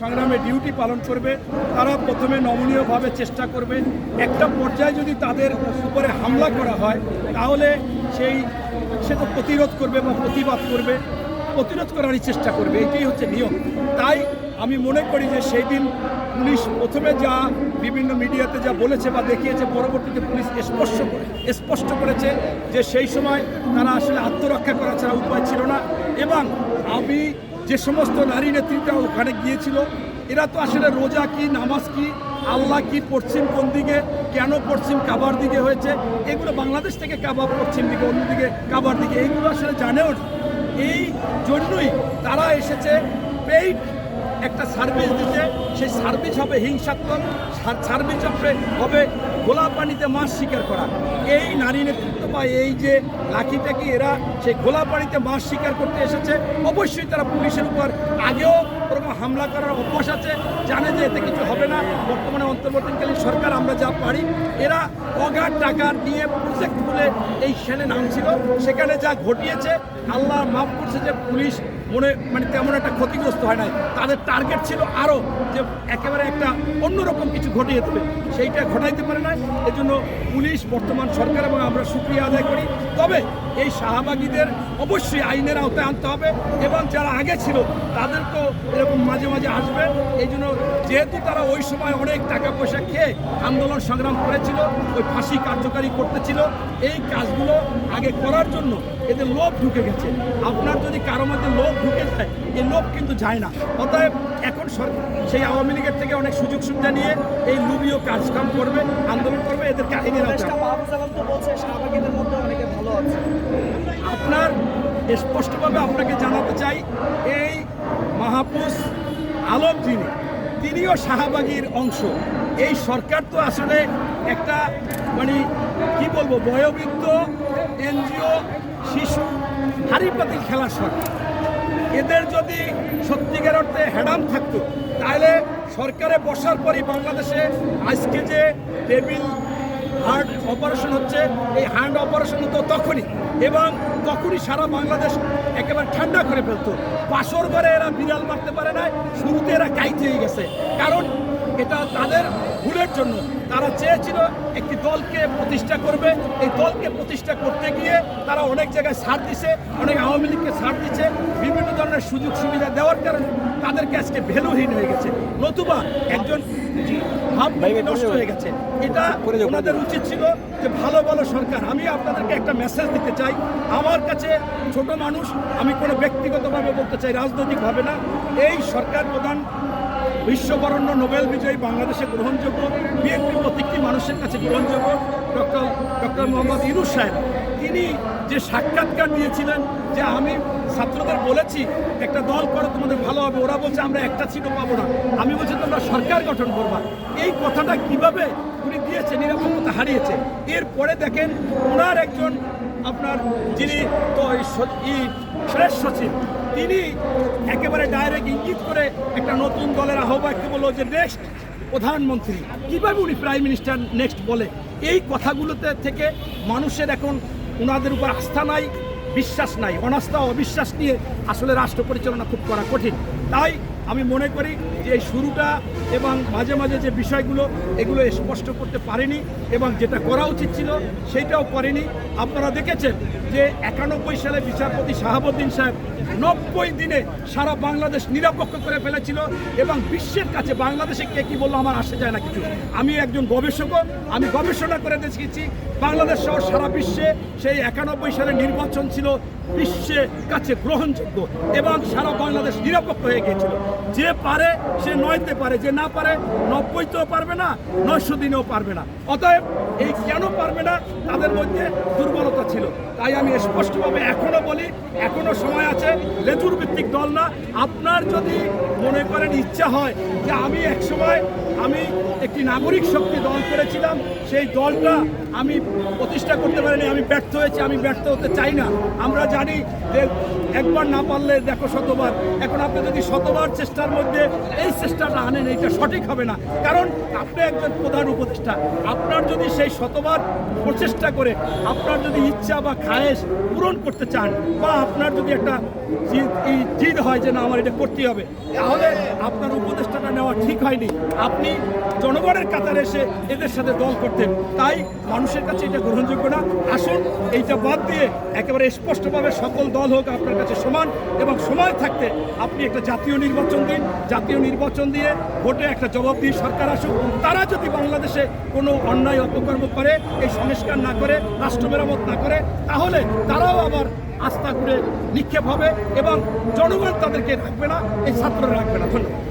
সংগ্রামে ডিউটি পালন করবে, তারা প্রথমে নমনীয়ভাবে চেষ্টা করবে। একটা পর্যায়ে যদি তাদের উপরে হামলা করা হয়, তাহলে সেই, সে তো প্রতিরোধ করবে বা প্রতিবাদ করবে। প্রতিরোধ করারই চেষ্টা করবে, এটাই হচ্ছে নিয়ম। তাই আমি মনে করি যে সেই দিন পুলিশ প্রথমে যা বিভিন্ন মিডিয়াতে যা বলেছে বা দেখিয়েছে, পরবর্তীতে পুলিশ স্পষ্ট করে, স্পষ্ট করেছে যে সেই সময় তারা আসলে আত্মরক্ষা করা ছাড়া উপায় ছিল না। এবং আমি যে সমস্ত নারী নেতৃত্ব ওখানে গিয়েছিল, এরা তো আসলে রোজা কি, নামাজ কি, আল্লাহ কি পশ্চিম কোন দিকে, কেন পশ্চিম কাবার দিকে হয়েছে, এগুলো বাংলাদেশ থেকে কাবার পশ্চিম দিকে অন্যদিকে কাবার দিকে, এইগুলো আসলে জানেও এই জন্যই তারা এসেছে পেইড একটা সার্ভিস দিতে, সেই সার্ভিস হবে হিংসাত্মক সার্ভিস হবে হবে গোলা পানিতে মাছ শিকার করা। এই নারী নেতৃত্ব বা এই যে লাঠি টাকি, এরা সেই গোলা পানিতে মাছ শিকার করতে এসেছে। অবশ্যই তারা পুলিশের উপর আগেও ওরকম হামলা করার অভ্যাস আছে। জানে যে এতে কিছু হবে না। বর্তমানে অন্তর্বর্তীকালীন সরকার, আমরা যা পারি, এরা অগাধ টাকা নিয়ে প্রজেক্ট বলে এই সেনে নামছিল। সেখানে যা ঘটিয়েছে, আল্লাহ মাফ করছে যে পুলিশ মনে মানে তেমন একটা ক্ষতিগ্রস্ত হয় নাই। তাদের টার্গেট ছিল আরও যে একেবারে একটা অন্যরকম কিছু ঘটিয়ে দেবে। সেইটা ঘটাইতে পারে না এজন্য পুলিশ, বর্তমান সরকার এবং আমরা সুক্রিয়া আদায় করি। তবে এই শাহবাগীদের অবশ্যই আইনের আওতায় আনতে হবে এবং যারা আগে ছিল তাদের তো এরকম মাঝে মাঝে আসবে। এই জন্য যেহেতু তারা ওই সময় অনেক টাকা পয়সা খেয়ে আন্দোলন সংগ্রাম করেছিল, ওই ফাঁসি কার্যকারী করতেছিল, এই কাজগুলো আগে করার জন্য এদের লোভ ঢুকে গেছে। আপনার যদি কারও মধ্যে লোভ ঢুকে যায় এই লোভ কিন্তু যায় না। অতএব এখন সরকার সেই আওয়ামী লীগের থেকে অনেক সুযোগ সুবিধা নিয়ে এই লুবিও কাজকাম করবে আন্দোলন করবে এদেরকে আইনের আপনার স্পষ্টভাবে আপনাকে জানাতে চাই এই মাহফুজ আলম যিনি তিনিও শাহবাগীর অংশ। এই সরকার তো আসলে একটা মানে কি বলব বয়োবৃদ্ধ এনজিও শিশু হারিপাতিল খেলার সরকার। এদের যদি সত্যিকার অর্থে হ্যাডাম থাকতো, তাহলে সরকারে বসার পরই বাংলাদেশে আজকে যে টেবিল হার্ট অপারেশন হচ্ছে, এই হার্ট অপারেশন হতো তখনই এবং তখনই সারা বাংলাদেশ একেবারে ঠান্ডা করে ফেলতো। পাশর ঘরে এরা বিড়াল মারতে পারে না শুরুতে এরা কাইতে হয়ে গেছে। কারণ এটা তাদের ভুলের জন্য। তারা চেয়েছিল একটি দলকে প্রতিষ্ঠা করবে। এই দলকে প্রতিষ্ঠা করতে গিয়ে তারা অনেক জায়গায় ছাড় দিছে, অনেক আওয়ামী লীগকে ছাড় দিচ্ছে ধরনের সুযোগ সুবিধা দেওয়ার কারণে তাদেরকে আজকে ভ্যালুহীন হয়ে গেছে। নতুবা একজন ভাবমূর্তি নষ্ট হয়ে গেছে। এটা ওনাদের উচিত ছিল যে ভালো ভালো সরকার। আমি আপনাদেরকে একটা মেসেজ দিতে চাই। আমার কাছে ছোট মানুষ আমি কোনো ব্যক্তিগতভাবে বলতে চাই রাজনৈতিকভাবে না। এই সরকার প্রধান বিশ্ববরণ্য নোবেল বিজয়ী বাংলাদেশে গ্রহণযোগ্য বিএনপি প্রত্যেকটি মানুষের কাছে গ্রহণযোগ্য। ডক্টর ডক্টর মোহাম্মদ ইনুস সাহেব, তিনি যে সাক্ষাৎকার দিয়েছিলেন যে আমি ছাত্রদের বলেছি, একটা দল করো, তোমাদের ভালো হবে। ওরা বলছে, আমরা একটা সিটও পাবো না। আমি বলছি, তোমরা সরকার গঠন করবা। এই কথাটা কীভাবে উনি দিয়েছে, নিরাপত্তা হারিয়েছে? এরপরে দেখেন, ওনার একজন আপনার যিনি তো শ্রেষ্ঠ সচিব, তিনি একেবারে ডাইরেক্ট ইঙ্গিত করে একটা নতুন দলের আহ্বায়ককে বলল যে নেক্সট প্রধানমন্ত্রী, কীভাবে উনি প্রাইম মিনিস্টার নেক্সট বলে? এই কথাগুলোতে থেকে মানুষের এখন ওনাদের উপর আস্থা নাই, বিশ্বাস নাই, অনাস্থা, অবিশ্বাস নিয়ে আসলে রাষ্ট্র পরিচালনা খুব করা কঠিন। তাই আমি মনে করি যে এই শুরুটা এবং মাঝে মাঝে যে বিষয়গুলো, এগুলো স্পষ্ট করতে পারেনি এবং যেটা করা উচিত ছিল সেইটাও করেনি। আপনারা দেখেছেন যে একানব্বই সালে বিচারপতি শাহাবুদ্দিন সাহেব নব্বই দিনে সারা বাংলাদেশ নিরপেক্ষ করে ফেলেছিল এবং বিশ্বের কাছে বাংলাদেশে কে কি বলল আমার আসে যায় না কিছু। আমি একজন গবেষকও, আমি গবেষণা করে দেখেছি বাংলাদেশ সহ সারা বিশ্বে সেই একানব্বই সালে নির্বাচন ছিল বিশ্বের কাছে গ্রহণযোগ্য এবং সারা বাংলাদেশ নিরপেক্ষ হয়ে গিয়েছিল। যে পারে সে নয়তে পারে, যে না পারে নব্বইতেও পারবে না, নয়শো দিনেও পারবে না। অতএব এই কেন পারবে না, তাদের মধ্যে দুর্বলতা ছিল। তাই আমি স্পষ্টভাবে এখনও বলি, এখনও সময় আছে লেজুর ভিত্তিক দল না, আপনার যদি মনে করেন ইচ্ছা হয় যে আমি একসময় আমি একটি নাগরিক শক্তি দল করেছিলাম, সেই দলটা আমি প্রতিষ্ঠা করতে পারিনি, আমি ব্যর্থ হয়েছি, আমি ব্যর্থ হতে চাই না। আমরা জানি যে একবার না পারলে, দেখো শতবার। এখন আপনি যদি শতবার চেষ্টার মধ্যে এই চেষ্টাটা আনেন, এইটা সঠিক হবে না। কারণ আপনি একজন প্রধান উপদেষ্টা। আপনার যদি সেই শতবার প্রচেষ্টা করে, আপনার যদি ইচ্ছা বা খায়েশ পূরণ করতে চান, বা আপনার যদি একটা জিদ- এই হয় যে না আমার এটা করতেই হবে। তাহলে আপনার উপদেষ্টা নেওয়া ঠিক হয়নি। আপনি জনগণের কাতারে এসে এদের সাথে দল করতেন। তাই মানুষের কাছে এটা গ্রহণযোগ্য না। আসুন, এইটা বাদ দিয়ে একেবারে স্পষ্টভাবে সকল দল হোক আপনার কাছে সমান এবং সময় থাকতে আপনি একটা জাতীয় নির্বাচন দিন। জাতীয় নির্বাচন দিয়ে ভোটে একটা জবাব দিয়ে সরকার আসুক। তারা যদি বাংলাদেশে কোনো অন্যায় অপকর্ম করে, এই সংস্কার না করে, রাষ্ট্র মেরামত না করে, তাহলে তারাও আবার আস্থা করে নিক্ষেপ হবে এবং জনগণ তাদেরকে রাখবে না এই ছাত্ররা রাখবে না। ধন্যবাদ।